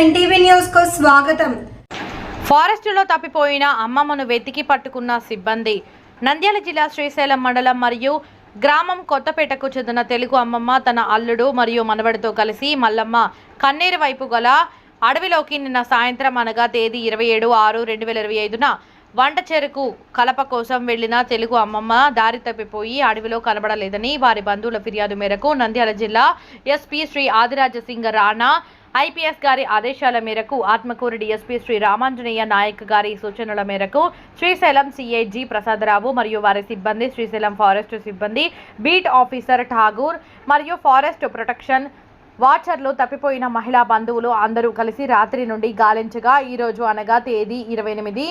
NTV న్యూస్కు స్వాగతం. ఫారెస్టులో తప్పిపోయిన అమ్మమ్మను వెతికి పట్టుకున్న సిబ్బంది. నంద్యాల జిల్లా శ్రీశైలం మండలం మరియు గ్రామం కొత్తపేటకు చెందిన తెలుగు అమ్మమ్మ తన అల్లుడు మరియు మనవడితో కలిసి మల్లమ్మ కన్నేరు వైపు గల అడవిలోకి నిన్న సాయంత్రం అనగా తేదీ ఇరవై ఏడు ఆరు రెండు వేల ఇరవై ఐదున వంట చెరుకు కలప కోసం వెళ్ళిన తెలుగు అమ్మమ్మ దారి తప్పిపోయి అడవిలో కనబడలేదని వారి బంధువుల ఫిర్యాదు మేరకు నంద్యాల జిల్లా ఎస్పీ శ్రీ ఆదిరాజ సింగ్ రాణా ఐపీఎస్ గారి ఆదేశాల మేరకు ఆత్మకూరు డిఎస్పీ శ్రీ రామాంజనేయ నాయక్ గారి సూచనల మేరకు శ్రీశైలం సిఐ జి ప్రసాదరావు మరియు వారి సిబ్బంది శ్రీశైలం ఫారెస్ట్ సిబ్బంది బీట్ ఆఫీసర్ ఠాగూర్ మరియు ఫారెస్ట్ ప్రొటెక్షన్ వాచర్లు తప్పిపోయిన మహిళా బంధువులు అందరూ కలిసి రాత్రి నుండి గాలించగా ఈ రోజు అనగా తేదీ ఇరవై ఎనిమిది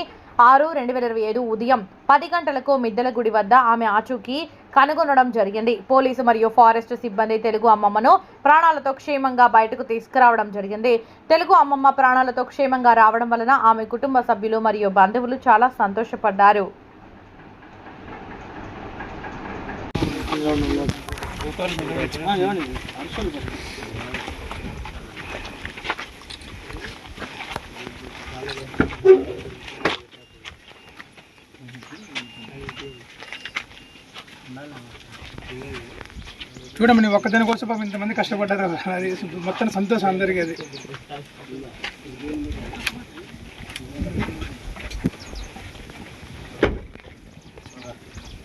ఆరు రెండు వేల ఇరవై ఐదు ఉదయం పది గంటలకు మిద్దెల గుడి వద్ద ఆమె ఆచూకీ కనుగొనడం జరిగింది. పోలీసు మరియు ఫారెస్ట్ సిబ్బంది తెలుగు అమ్మమ్మను ప్రాణాలతో క్షేమంగా బయటకు తీసుకురావడం జరిగింది. తెలుగు అమ్మమ్మ ప్రాణాలతో క్షేమంగా రావడం వలన ఆమె కుటుంబ సభ్యులు మరియు బంధువులు చాలా సంతోషపడ్డారు. చూడమ్మ నేను ఒక్కదాని కోసం పాపం ఇంతమంది కష్టపడ్డారు అది మొత్తం సంతోషం అందరికీ అది.